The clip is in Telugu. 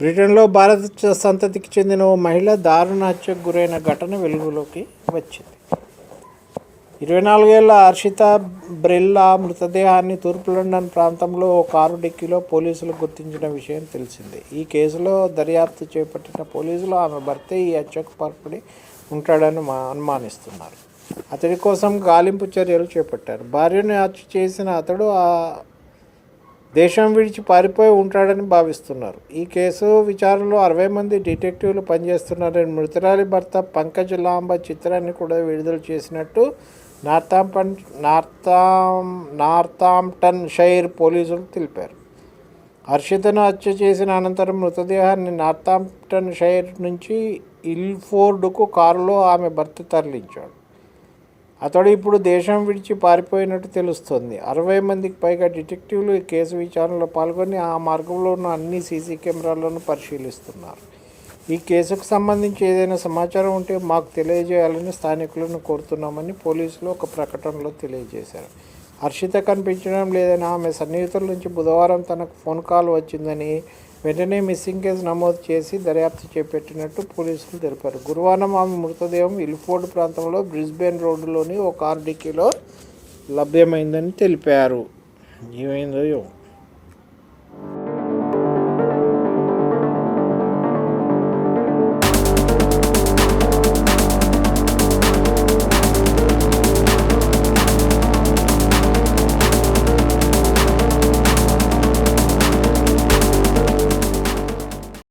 బ్రిటన్లో భారత సంతతికి చెందిన ఓ మహిళ దారుణ హత్యకు గురైన ఘటన వెలుగులోకి వచ్చింది. ఇరవై నాలుగేళ్ళ హర్షిత బ్రెల్లా మృతదేహాన్ని తూర్పు లండన్ ప్రాంతంలో ఓ కారు డిక్కీలో పోలీసులు గుర్తించిన విషయం తెలిసిందే. ఈ కేసులో దర్యాప్తు చేపట్టిన పోలీసులు ఆమె భర్త ఈ హత్యకు పాల్పడి ఉంటాడని మా అనుమానిస్తున్నారు. అతడి కోసం గాలింపు చర్యలు చేపట్టారు. భార్యను హత్య చేసిన అతడు ఆ దేశం విడిచి పారిపోయి ఉంటాడని భావిస్తున్నారు. ఈ కేసు విచారణలో అరవై మంది డిటెక్టివ్లు పనిచేస్తున్నారని మృతురాలి భర్త పంకజ్ లాంబ చిత్రాన్ని కూడా విడుదల చేసినట్టు నార్థాంపన్ నార్థాం నార్థాంప్టన్ షైర్ పోలీసులు తెలిపారు. హర్షితను హత్య చేసిన అనంతరం మృతదేహాన్ని నార్థాంప్టన్ షైర్ నుంచి ఇల్ఫోర్డ్కు కారులో ఆమె భర్త తరలించాడు. అతడు ఇప్పుడు దేశం విడిచి పారిపోయినట్టు తెలుస్తోంది. అరవై మందికి పైగా డిటెక్టివ్లు ఈ కేసు విచారణలో పాల్గొని ఆ మార్గంలో ఉన్న అన్ని సీసీ కెమెరాలను పరిశీలిస్తున్నారు. ఈ కేసుకు సంబంధించి ఏదైనా సమాచారం ఉంటే మాకు తెలియజేయాలని స్థానికులను కోరుతున్నామని పోలీసులు ఒక ప్రకటనలో తెలియజేశారు. హర్షిత కనిపించడం లేదని ఆమె సన్నిహితుల నుంచి బుధవారం తనకు ఫోన్ కాల్ వచ్చిందని వెంటనే మిస్సింగ్ కేసు నమోదు చేసి దర్యాప్తు చేపట్టినట్టు పోలీసులు తెలిపారు. గురువారం ఆమె మృతదేహం ఇల్ఫోర్డ్ ప్రాంతంలో బ్రిస్బేన్ రోడ్డులోని ఓ కార్ డిక్కీలో లభ్యమైందని తెలిపారు. ఏమైందో ఏమో